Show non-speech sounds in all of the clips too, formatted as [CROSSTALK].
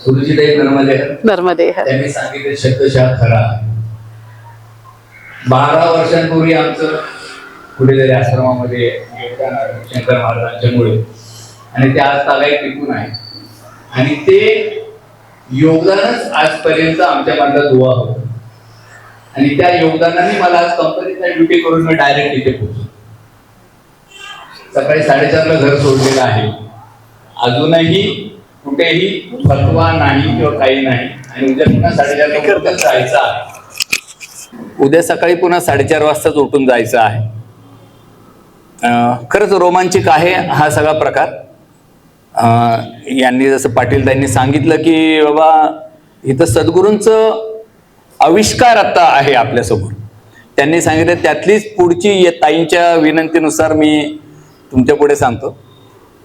सुरुचिताई नर्मदे नर्मदे त्यांनी सांगितले शब्दशः खरा. बारा वर्षांपूर्वी आमचं कुठेतरी आश्रमामध्ये योगदान आहे शंकर महाराजांच्यामुळे. आणि ते आज तागाई टिकून आहे. आणि ते योगदानच आजपर्यंत आमच्या मनाला दुवा होत. आणि त्या योगदानाने मला आज कंपनीचा ड्युटी करून मी डायरेक्ट इथे पोहोचलो. सकाळी साडेचारला घर सोडलेलं आहे. अजूनही कुठेही फतवा नाही किंवा काही नाही. आणि उद्या पुन्हा साडेचारला उठून जायचं आहे. उद्या सकाळी पुन्हा साडेचार वाजताच उठून जायचं आहे. खरंच रोमांचिक आहे हा सगळा प्रकार. अं, यांनी जसं पाटील त्यांनी सांगितलं की बाबा इथं सद्गुरूंचं आविष्कार आता आहे आपल्यासमोर. त्यांनी सांगितलं त्यातलीच पुढची ताईंच्या विनंतीनुसार मी तुमच्यापुढे सांगतो.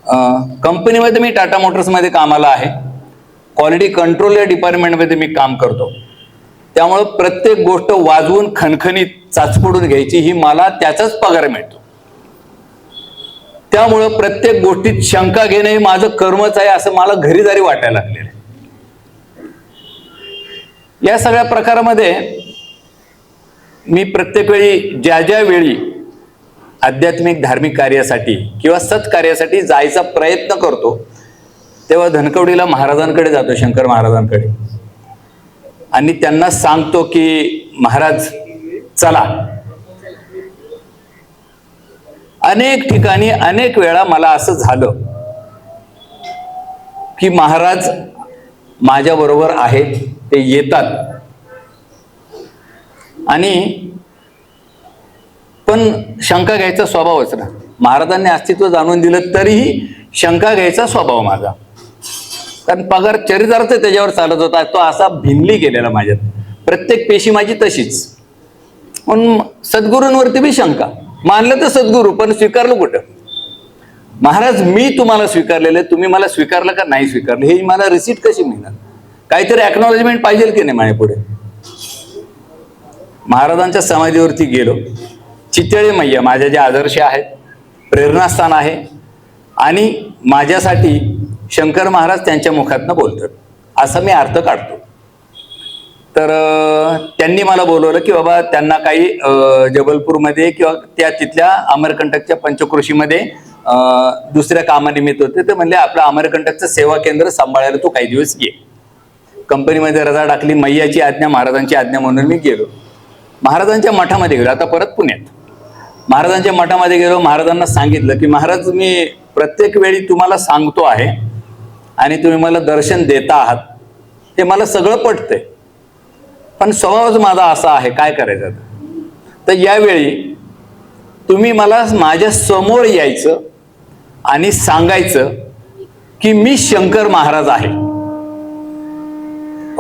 कंपनीमध्ये मी टाटा मोटर्समध्ये कामाला आहे. क्वालिटी कंट्रोल या डिपार्टमेंटमध्ये मी काम करतो. त्यामुळं प्रत्येक गोष्ट वाजवून खणखणीत चाचपडून घ्यायची ही मला त्याचाच पगार मिळतो. त्यामुळं प्रत्येक गोष्टीत शंका घेणं हे माझं कर्मच आहे असं मला घरी जरी वाटायला लागलेलं आहे. या सगळ्या प्रकारामध्ये मी प्रत्येक वेळी ज्या ज्या वेळी आध्यात्मिक धार्मिक कार्यासाठी किंवा सत्कार्यासाठी जायचा प्रयत्न करतो तेव्हा धनकवडीला महाराजांकडे जातो शंकर महाराजांकडे. आणि त्यांना सांगतो की महाराज चला. अनेक ठिकाणी अनेक वेळा मला असं झालं की महाराज माझ्या बरोबर आहेत ते येतात. आणि पण शंका घ्यायचा स्वभावच ना. महाराजांनी अस्तित्व जाणून दिलं तरीही शंका घ्यायचा स्वभाव माझा. कारण पगार चरित्रार्थ त्याच्यावर चालत होता तो असा भिनली गेलेला माझ्यात. प्रत्येक पेशी माझी तशीच. पण सद्गुरूंवरती बी शंका. मानलं तर सद्गुरू पण स्वीकारलं कुठं? महाराज मी तुम्हाला स्वीकारलेलं तुम्ही मला स्वीकारलं का नाही स्वीकारलं हे मला रिसीट कशी मिळणार? काहीतरी अॅक्नॉलेजमेंट पाहिजे की नाही माझ्या पुढे महाराजांच्या समाधीवरती गेलो. चितळे मैया माझ्या जे आदर्श आहेत प्रेरणास्थान आहे आणि माझ्यासाठी शंकर महाराज त्यांच्या मुखातनं बोलतात. असा मी अर्थ काढतो. तर त्यांनी मला बोलवलं की बाबा त्यांना काही जबलपूरमध्ये किंवा त्या तिथल्या अमरकंटकच्या पंचक्रोशीमध्ये दुसऱ्या कामानिमित्त होते. ते म्हणले आपलं अमरकंटकचं सेवा केंद्र सांभाळायला तू काही दिवस ये. कंपनीमध्ये रजा टाकली मैयाची आज्ञा महाराजांची आज्ञा म्हणून मी गेलो. महाराजांच्या मठामध्ये गेलो. आता परत पुण्यात. महाराजांच्या मठामध्ये गेलो महाराजांना सांगितलं की महाराज मी प्रत्येक वेळी तुम्हाला सांगतो आहे आणि तुम्ही मला दर्शन देता आहात. हे मला सगळं पटतंय. पण स्वभावच माझा असा आहे काय करायचं तर यावेळी तुम्ही मला माझ्यासमोर यायचं आणि सांगायचं की मी शंकर महाराज आहे.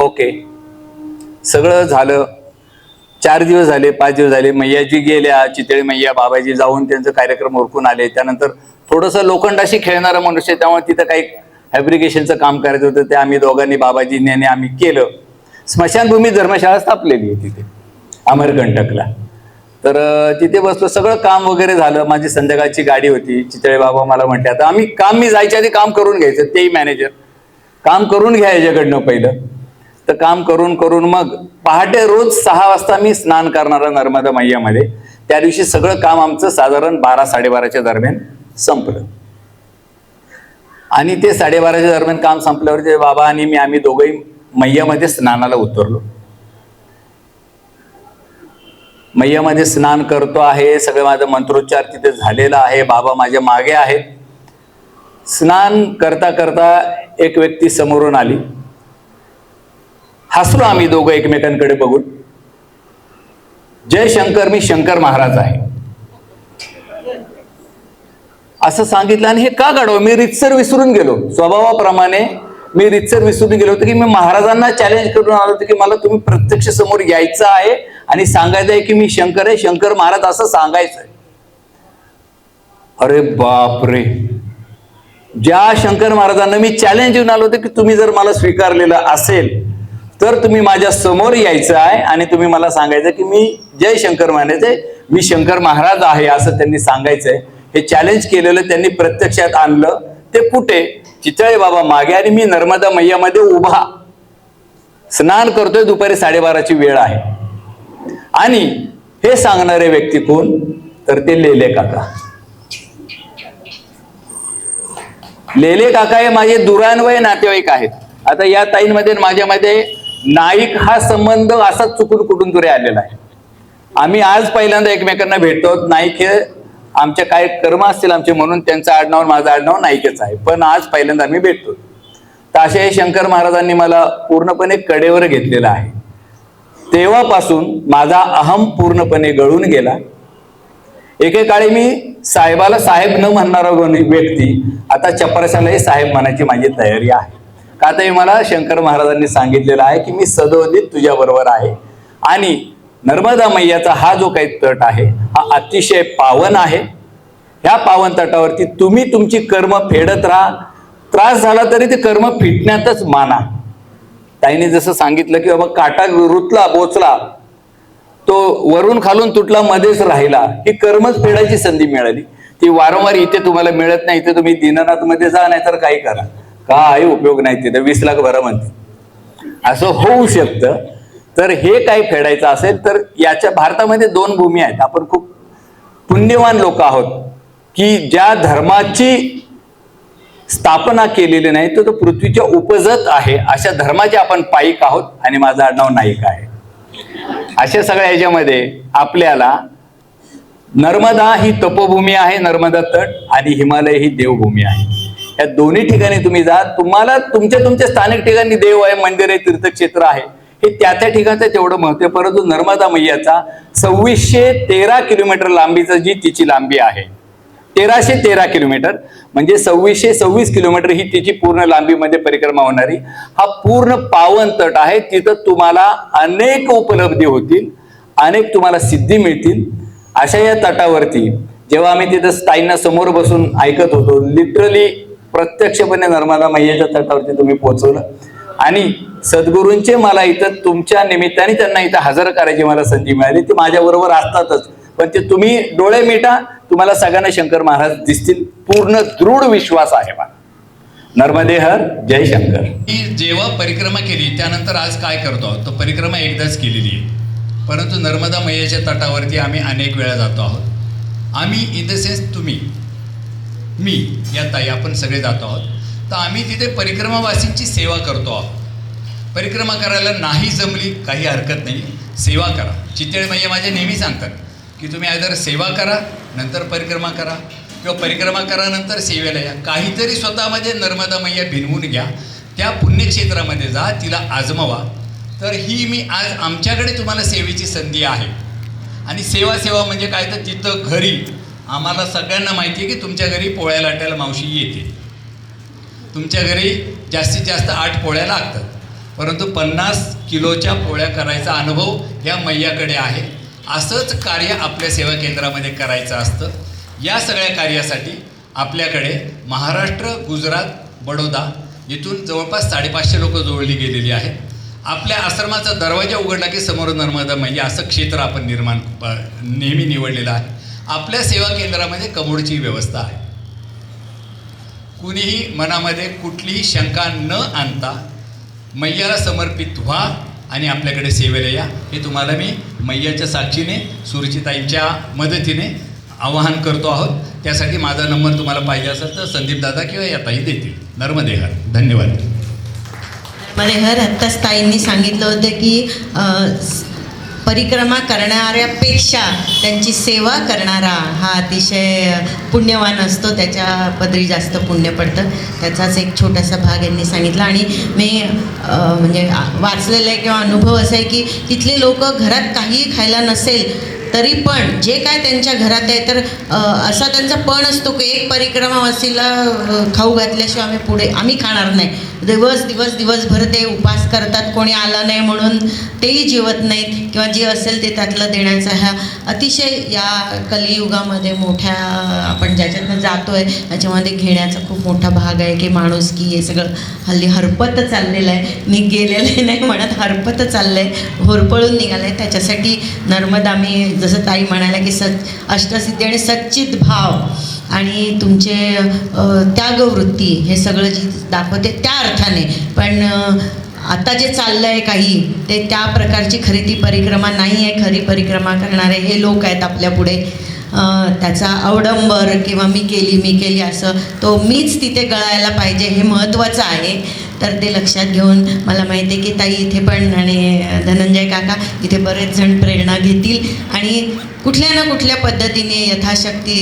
ओके. सगळं झालं. चार दिवस झाले पाच दिवस झाले मैयाजी गेल्या चितळे मैया बाबाजी जाऊन त्यांचं कार्यक्रम ओरखून आले. त्यानंतर थोडंसं लोखंडाशी खेळणारा मनुष्य त्यामुळे तिथं काही फॅब्रिकेशनचं काम करायचं होतं. ते आम्ही दोघांनी बाबाजीने आम्ही केलं. स्मशानभूमी धर्मशाळा स्थापलेली आहे तिथे अमरकंटकला. तर तिथे बसलो. सगळं काम वगैरे झालं. माझी संध्याकाळची गाडी होती. चितळे बाबा मला म्हटले आता आम्ही काम मी जायच्या आधी काम करून घ्यायचं. तेही मॅनेजर काम करून घ्या याच्याकडनं पहिलं. तर काम करून करून मग पहाटे रोज सहा वाजता मी स्नान करणारा नर्मदा मैयामध्ये. त्या दिवशी सगळं काम आमचं साधारण बारा साडेबाराच्या दरम्यान संपलं. आणि ते साडेबाराच्या दरम्यान काम संपल्यावर जे बाबा आणि मी आम्ही दोघंही मैयामध्ये स्नानाला उतरलो. मैयामध्ये स्नान करतो आहे सगळं माझं मंत्रोच्चार तिथे झालेला आहे बाबा माझ्या मागे आहेत. स्नान करता करता एक व्यक्ती समोरून आली. हसलो आम्ही दोघं एकमेकांकडे बघून. जय शंकर मी शंकर महाराज आहे. असं सांगितलं आणि हे का काढव मी रितसर विसरून गेलो. स्वभावाप्रमाणे मी रितसर विसरून गेलो होतो की मी महाराजांना चॅलेंज करून आलो होतो की मला तुम्ही प्रत्यक्ष समोर यायचं आहे आणि सांगायचं आहे की मी शंकर आहे शंकर महाराज असं सांगायचं आहे. अरे बापरे. ज्या शंकर महाराजांना मी चॅलेंज येऊन आलो होतो की तुम्ही जर मला स्वीकारलेलं असेल तर तुम्ही माझ्यासमोर यायचं आहे आणि तुम्ही मला सांगायचं की मी जय शंकर म्हणायचे मी शंकर महाराज आहे असं त्यांनी सांगायचंय हे चॅलेंज केलेलं त्यांनी प्रत्यक्षात आणलं. ते कुठे? चितळे बाबा मागे आणि मी नर्मदा मैयामध्ये उभा. स्नान करतोय दुपारी साडेबाराची वेळ आहे. आणि हे सांगणारे व्यक्ती कोण? तर ते लेले काका. लेले काका हे माझे दुरान्वय नातेवाईक आहेत. आता या ताईंमध्ये माझ्यामध्ये नाईक हा संबंध असा चुकून कुठून तुरे आलेला आहे. आम्ही आज पहिल्यांदा एकमेकांना भेटतो. नाईक हे आमच्या काय कर्म असतील आमचे म्हणून त्यांचं आडनाव माझं आडनाव नाईकच आहे. पण आज पहिल्यांदा आम्ही भेटतो. तर असे शंकर महाराजांनी मला पूर्णपणे कडेवर घेतलेलं आहे. तेव्हापासून माझा अहम पूर्णपणे गळून गेला. एकेकाळी मी साहेबाला साहेब न म्हणणारा व्यक्ती आता चपरशालाही साहेब म्हणायची माझी तयारी आहे. का तर मला शंकर महाराजांनी सांगितलेलं आहे की मी सदोदित तुझ्या बरोबर आहे. आणि नर्मदा मैयाचा हा जो काही तट आहे हा अतिशय पावन आहे. ह्या पावन तटावरती तुम्ही तुमची कर्म फेडत राहा. त्रास झाला तरी ते कर्म फिटण्यातच माना. ताईने जसं सांगितलं की बाबा काटा रुतला बोचला. तो वरून खालून तुटला मध्येच राहिला. ही कर्मच फेडायची संधी मिळाली. ती वारंवार इथे तुम्हाला मिळत नाही. इथे तुम्ही दिननाथमध्ये जा नाही तर काही करा. काय उपयोग नाही तिथे? वीस लाख भरा म्हणते. असं होऊ शकतं. तर हे काही फेडायचं असेल तर याच्या भारतामध्ये दोन भूमी आहेत. आपण खूप पुण्यवान लोक आहोत की ज्या धर्माची स्थापना केलेली नाही तर तो पृथ्वीच्या उपजत आहे. अशा धर्माचे आपण पायिक आहोत आणि माझं आडनाव नाईक आहे. अशा सगळ्या ह्याच्यामध्ये आपल्याला नर्मदा ही तपोभूमी आहे नर्मदा तट आणि हिमालय ही देवभूमी आहे. या दोन्ही ठिकाणी तुम्ही जा. तुम्हाला तुमच्या तुमच्या स्थानिक ठिकाणी देव आहे मंदिर आहे तीर्थक्षेत्र आहे. हे त्या त्या ठिकाणचं तेवढं महत्त्व आहे. परंतु नर्मदा मैयाचा सव्वीसशे तेरा किलोमीटर लांबीचं जी तिची लांबी आहे तेराशे तेरा किलोमीटर म्हणजे सव्वीसशे सव्वीस किलोमीटर ही तिची पूर्ण लांबीमध्ये परिक्रमा होणारी हा पूर्ण पावन तट आहे. तिथं तुम्हाला अनेक उपलब्धी होतील अनेक तुम्हाला सिद्धी मिळतील. अशा या तटावरती जेव्हा आम्ही तिथं ताईंना समोर बसून ऐकत होतो लिटरली प्रत्यक्षपणे नर्मदा मैयाच्या तटावरती तुम्ही पोहोचवलं. आणि सद्गुरूंचे मला इथं तुमच्या निमित्ताने त्यांना इथं हजर करायची मला संधी मिळाली. ती माझ्याबरोबर असतातच. पण ते तुम्ही डोळे मिटा तुम्हाला सगळ्यांना शंकर महाराज दिसतील. पूर्ण दृढ विश्वास आहे मला नर्मदे हर जय शंकर. मी जेव्हा परिक्रमा केली त्यानंतर आज काय करतो? आहोत तो परिक्रमा एकदाच केलेली आहे. परंतु नर्मदा मैयाच्या तटावरती आम्ही अनेक वेळा जातो आहोत. आम्ही इन द सेन्स तुम्ही. मी या ताई आपण सगळे जातो आहोत. तर आम्ही तिथे परिक्रमावासींची सेवा करतो आहोत. परिक्रमा करायला नाही जमली काही हरकत नाही. सेवा करा. चितेळ मैया माझे नेहमी सांगतात की तुम्ही आयदर सेवा करा नंतर परिक्रमा करा. किंवा परिक्रमा करा नंतर सेवेला या. काहीतरी स्वतःमध्ये नर्मदा मैया भिनवून घ्या. त्या पुण्यक्षेत्रामध्ये जा तिला आजमावा. तर ही मी आज आमच्याकडे तुम्हाला सेवेची संधी आहे. आणि सेवा सेवा म्हणजे काय? तर तिथं घरी आम्हाला सगळ्यांना माहिती आहे की तुमच्या घरी पोळ्या लाटायला मावशी येते. तुमच्या घरी जास्तीत जास्त आठ पोळ्या लागतात. परंतु पन्नास किलोच्या पोळ्या करायचा अनुभव या मैयाकडे आहे. असंच कार्य आपल्या सेवा केंद्रामध्ये करायचं असतं. या सगळ्या कार्यासाठी आपल्याकडे महाराष्ट्र गुजरात बडोदा इथून जवळपास साडेपाचशे लोकं जोडली गेलेली आहेत. आपल्या आश्रमाचा दरवाजा उघडला की समोर नर्मदा मैया असं क्षेत्र आपण निर्माण प- नेहमी निवडलेलं आहे. आपल्या सेवा केंद्रामध्ये कमोडची व्यवस्था आहे. कुणीही मनामध्ये कुठलीही शंका न आणता मैयाला समर्पित व्हा आणि आपल्याकडे सेवेला या. हे तुम्हाला मी मैयाच्या साक्षीने सुरुचिताईंच्या मदतीने आवाहन करतो आहोत. त्यासाठी माझा नंबर तुम्हाला पाहिजे असेल तर संदीप दादा किंवा या ताई देतील नर्मदेहर धन्यवाद. नर्मदेहर आत्ताच ताईंनी सांगितलं होतं की परिक्रमा करणाऱ्यापेक्षा त्यांची सेवा करणारा हा अतिशय पुण्यवान असतो. त्याच्या पदरी जास्त पुण्य पडतं. त्याचाच एक छोटासा भाग यांनी सांगितला. आणि मी म्हणजे वाचलेलं आहे किंवा अनुभव असा आहे की तिथले लोक घरात काहीही खायला नसेल तरी पण जे काय त्यांच्या घरात आहे तर असा त्यांचा पण असतो की एक परिक्रमावासीला खाऊ घातल्याशिवाय आम्ही पुढे आम्ही खाणार नाही. दिवस दिवस दिवसभर ते उपास करतात कोणी आलं नाही म्हणून तेही जेवत नाहीत किंवा जे असेल ते त्यातलं देण्याचा ह्या अतिशय या कलियुगामध्ये मोठ्या आपण ज्याच्यातनं जातो आहे त्याच्यामध्ये घेण्याचा खूप मोठा भाग आहे की माणूस की हे सगळं हल्ली हरपत चाललेलं आहे. मी गेलेलं नाही म्हणत हरपत चाललं आहे होरपळून निघालं आहे त्याच्यासाठी नर्मदा मी जसं ताई म्हणाल्या की सच अष्टसिद्धी आणि सच्चित भाव आणि तुमचे त्यागवृत्ती हे सगळं जी दाखवते त्या अर्थाने. पण आता जे चाललं आहे काही ते त्या प्रकारची खरी ती परिक्रमा नाही आहे खरी परिक्रमा करणारे हे लोक आहेत आपल्या पुढे. त्याचा अवडंबर किंवा मी केली मी केली असं तो मीच तिथे गळायला पाहिजे हे महत्त्वाचं आहे. तर ते लक्षात घेऊन मला माहिती आहे की ताई इथे पण आणि धनंजय काका इथे बरेच जण प्रेरणा घेतील. आणि कुठल्या ना कुठल्या पद्धतीने यथाशक्ती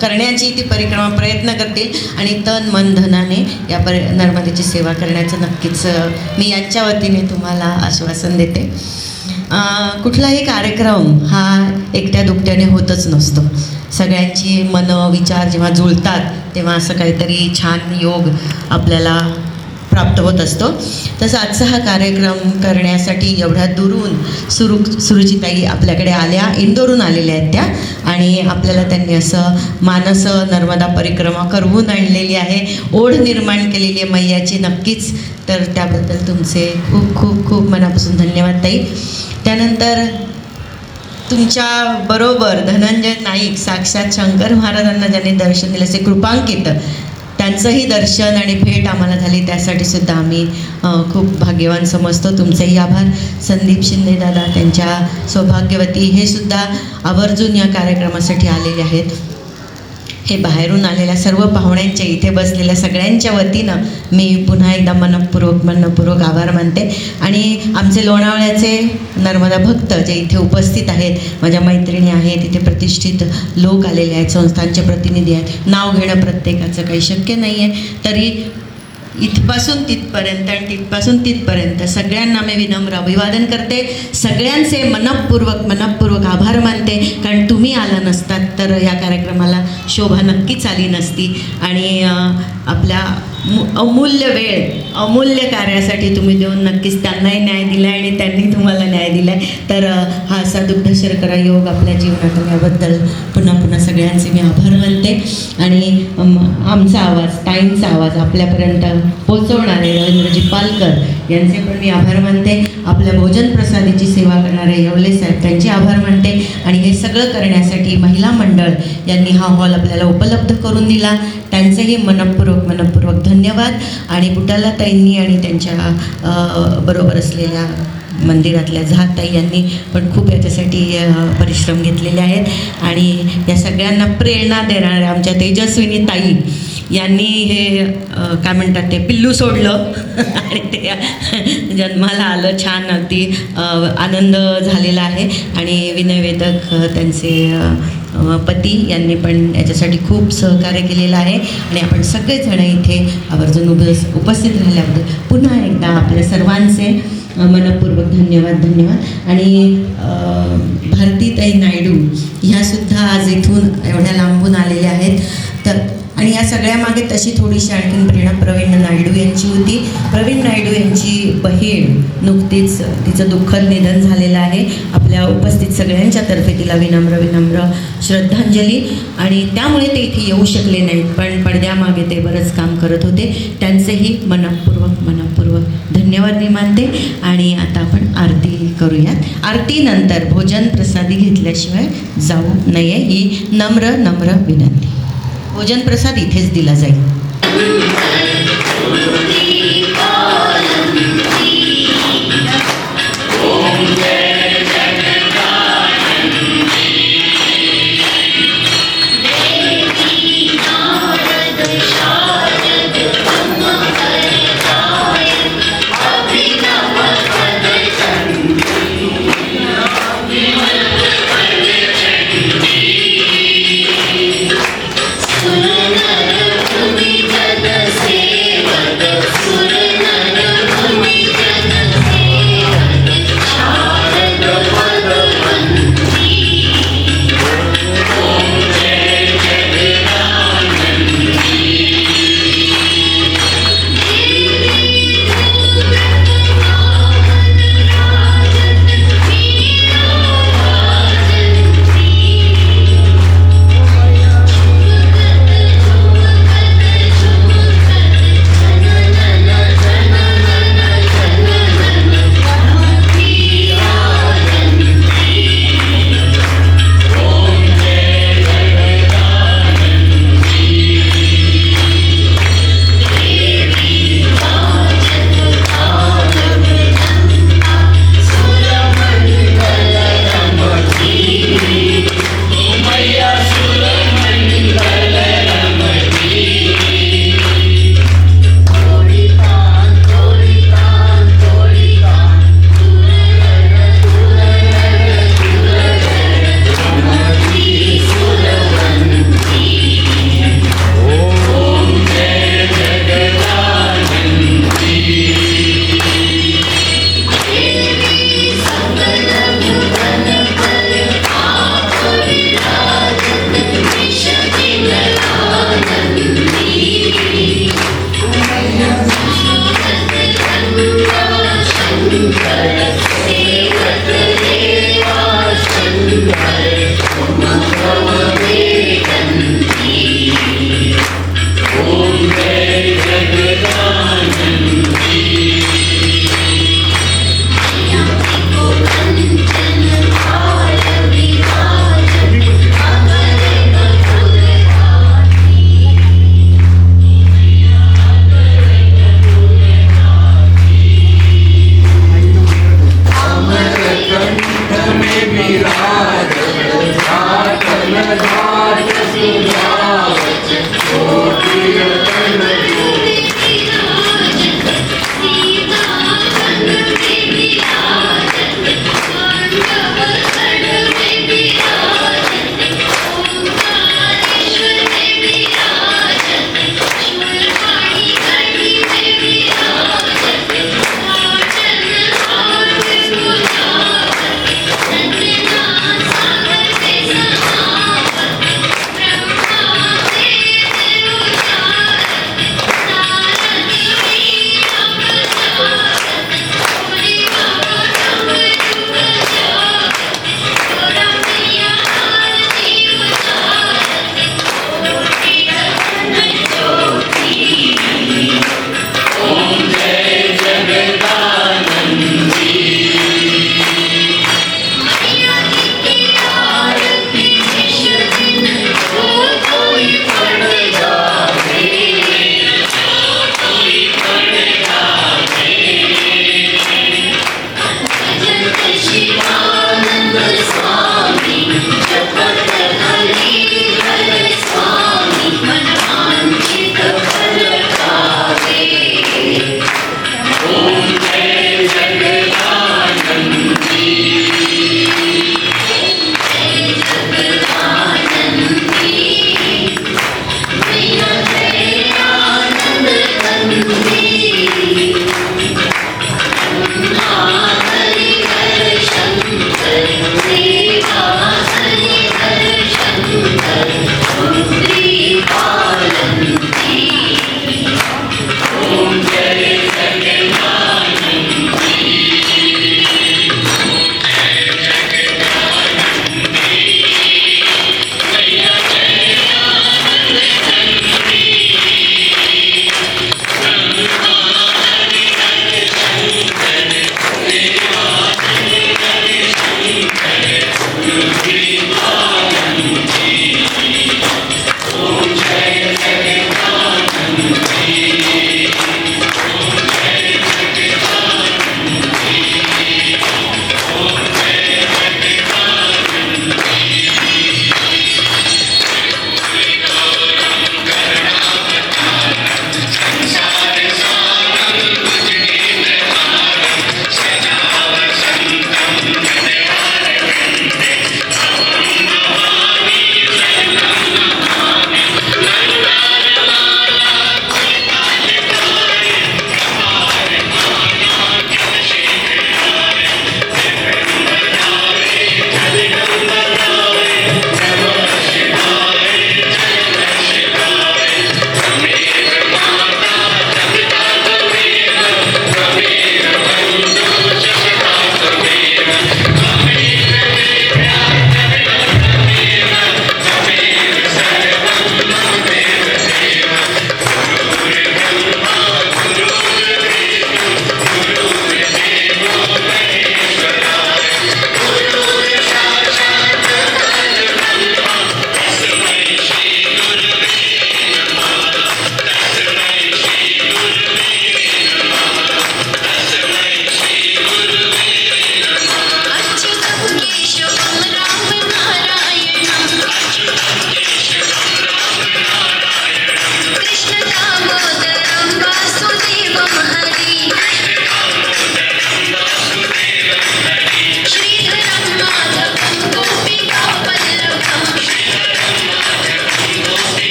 करण्याची ती परिक्रमा प्रयत्न करतील. आणि तन मन धनाने या पर नर्मदेची सेवा करण्याचं नक्कीच मी यांच्या वतीने तुम्हाला आश्वासन देते. कुठलाही कार्यक्रम हा एकट्या दुकट्याने होतच नसतो. सगळ्यांची मनं विचार जेव्हा जुळतात तेव्हा असं काहीतरी छान योग आपल्याला प्राप्त होत असतो. तसं आजचा हा कार्यक्रम करण्यासाठी एवढ्या दुरून सुरू सुरुचिताई आपल्याकडे आल्या इंदोरून आलेल्या आहेत त्या. आणि आपल्याला त्यांनी असं मानस नर्मदा परिक्रमा करवून आणलेली आहे. ओढ निर्माण केलेली आहे मैयाची नक्कीच. तर त्याबद्दल तुमचे खूप खूप खूप मनापासून धन्यवाद ताई. त्यानंतर तुमच्या बरोबर धनंजय नाईक साक्षात शंकर महाराजांना ज्यांनी दर्शन दिलं असे कृपांकित त्यांचंही दर्शन आणि भेट आम्हाला झाली. त्यासाठी सुद्धा आम्ही खूप भाग्यवान समजतो. तुमचेही आभार. संदीप शिंदे दादा त्यांच्या सौभाग्यवती हे सुद्धा आवर्जून या कार्यक्रमासाठी आलेले आहेत. हे बाहेरून आलेल्या सर्व पाहुण्यांच्या इथे बसलेल्या सगळ्यांच्या वतीनं मी पुन्हा एकदा मनपूर्वक मनपूर्वक आभार मानते. आणि आमचे लोणावळ्याचे नर्मदा भक्त जे इथे उपस्थित आहेत माझ्या मैत्रिणी आहेत इथे प्रतिष्ठित लोक आलेले आहेत संस्थांचे प्रतिनिधी आहेत. नाव घेणं प्रत्येकाचं काही शक्य नाही आहे तरी इथपासून तिथपर्यंत आणि तिथपासून तिथपर्यंत सगळ्यांना मी विनम्र अभिवादन करते. सगळ्यांचे मनपूर्वक मनपूर्वक आभार मानते. कारण तुम्ही आला नसतात तर या कार्यक्रमाला शोभा नक्कीच आली नसती. आणि आपल्या मु- अमूल्य वेळ अमूल्य कार्यासाठी तुम्ही देऊन नक्कीच त्यांनाही न्याय दिला आहे आणि त्यांनी तुम्हाला न्याय दिला आहे तर हा असा दुग्ध शर्करा योग आपल्या जीवनात आल्याबद्दल पुन्हा पुन्हा सगळ्यांचे मी आभार मानते. आणि आमचा आवाज टाईमचा आवाज आपल्यापर्यंत पोहोचवणारे रवींद्रजी पालकर यांचे पण मी आभार मानते. आपल्या भोजन प्रसादीची सेवा करणारे येवले साहेब त्यांचे आभार मानते. आणि हे सगळं करण्यासाठी महिला मंडळ यांनी हा हॉल आपल्याला उपलब्ध करून दिला. त्यांचेही मनपूर्वक मनपूर्वक धन्यवाद. आणि बुटाला ताईंनी आणि त्यांच्या बरोबर असलेल्या मंदिरातल्या झाताई यांनी पण खूप याच्यासाठी परिश्रम घेतलेले आहेत. आणि या सगळ्यांना प्रेरणा देणाऱ्या आमच्या तेजस्विनी ताई यांनी हे काय म्हणतात ते पिल्लू सोडलं. [LAUGHS] आणि ते जन्माला आलं छान अगदी आनंद झालेला आहे. आणि विनयवेदक त्यांचे पती यांनी पण याच्यासाठी खूप सहकार्य केलेलं आहे. आणि आपण सगळेजण इथे आवर्जून उभ उपस्थित राहिल्याबद्दल पुन्हा एकदा आपल्या सर्वांचे मनपूर्वक धन्यवाद धन्यवाद. आणि भारतीताई नायडू ह्यासुद्धा आज इथून एवढ्या लांबून आलेल्या आहेत. सगळ्यामागे तशी थोडीशी आणखीन प्रेरणा प्रवीण नायडू यांची होती. प्रवीण नायडू यांची बहीण नुकतीच तिचं दुःखद निधन झालेलं आहे. आपल्या उपस्थित सगळ्यांच्या तर्फे तिला विनम्र विनम्र श्रद्धांजली. आणि त्यामुळे ते इथे येऊ शकले नाहीत पण पडद्यामागे ते बरंच काम करत होते. त्यांचेही मनपूर्वक मनपूर्वक धन्यवाद मी मानते. आणि आता आपण आरती करूयात. आरतीनंतर भोजन प्रसादी घेतल्याशिवाय जाऊ नये ही नम्र नम्र विनंती. भोजन प्रसाद इथेच दिला जाईल.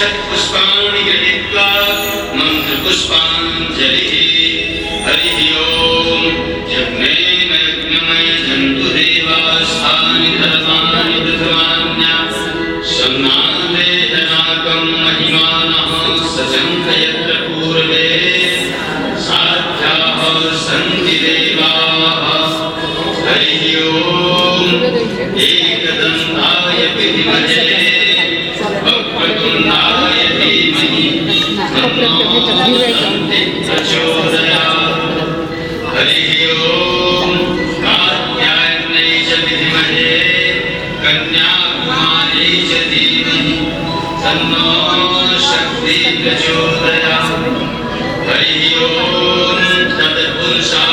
यक्षत्पुष्पाणि गृहीत्वा मन्त्रपुष्पाञ्जलिः शक्ति प्रचोदयात् हरिः ओम् तत्पुरुषाय